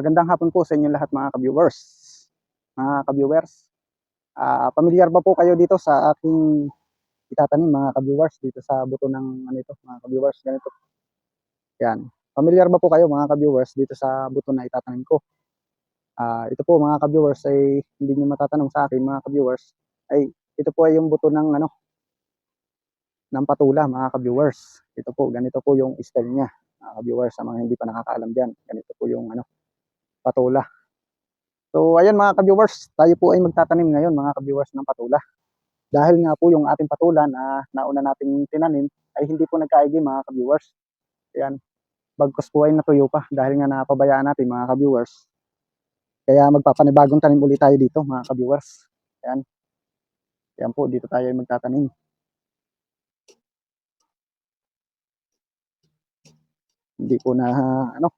Magandang hapon po sa inyo lahat mga ka-viewers. Mga ka-viewers, ah pamilyar ba po kayo dito sa aking itatanim mga ka-viewers dito sa buto ng ano ito mga ka-viewers ganito. Yan. Pamilyar ba po kayo mga ka-viewers dito sa buto na itatanim ko? Ah ito po mga ka-viewers ay hindi niyo matatanong sa akin mga ka-viewers ay ito po ay yung buto ng ano ng patula mga ka-viewers. Ito po ganito po yung style niya mga ka-viewers sa mga hindi pa nakakaalam diyan. Ganito po yung ano patula. So ayan mga ka-viewers, tayo po ay magtatanim ngayon mga ka-viewers ng patula. Dahil nga po yung ating patula na nauna nating tinanim ay hindi po nagkaigi mga ka-viewers. Ayan, bagkos po ay natuyo pa dahil nga napabayaan natin mga ka-viewers. Kaya magpapanibagong tanim ulit tayo dito mga ka-viewers. Ayan. Ayan po, dito tayo ay magtatanim. Hindi po na ano,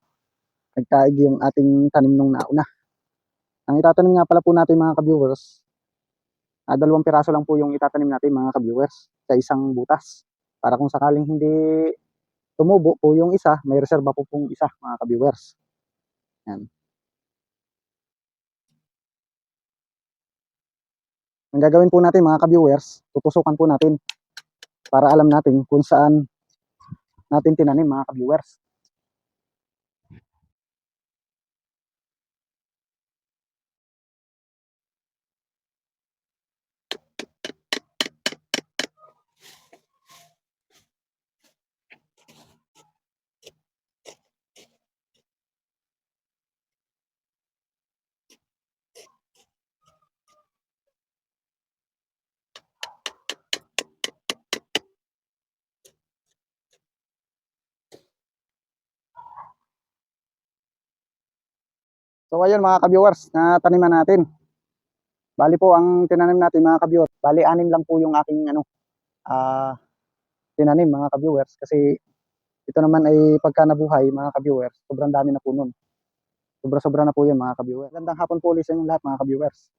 nagkaigi yung ating tanim nung nauna. Ang itatanim nga pala po natin mga ka-viewers, ah, dalawang piraso lang po yung itatanim natin mga ka-viewers sa isang butas. Para kung sakaling hindi tumubo po yung isa, may reserba po pong isa mga ka-viewers. Yan. Ang gagawin po natin mga ka-viewers, tutusukan po natin para alam natin kung saan natin tinanim mga ka-viewers. So ayun mga ka-viewers, na taniman natin. Bali po ang tinanim natin mga ka-viewers, bali anim lang po yung aking ano ah tinanim mga ka-viewers kasi ito naman ay pagka nabuhay mga ka-viewers, sobrang dami na po nun. Sobra-sobra na po yun mga ka-viewers. Gandang hapon po ulit sa inyo lahat mga ka-viewers.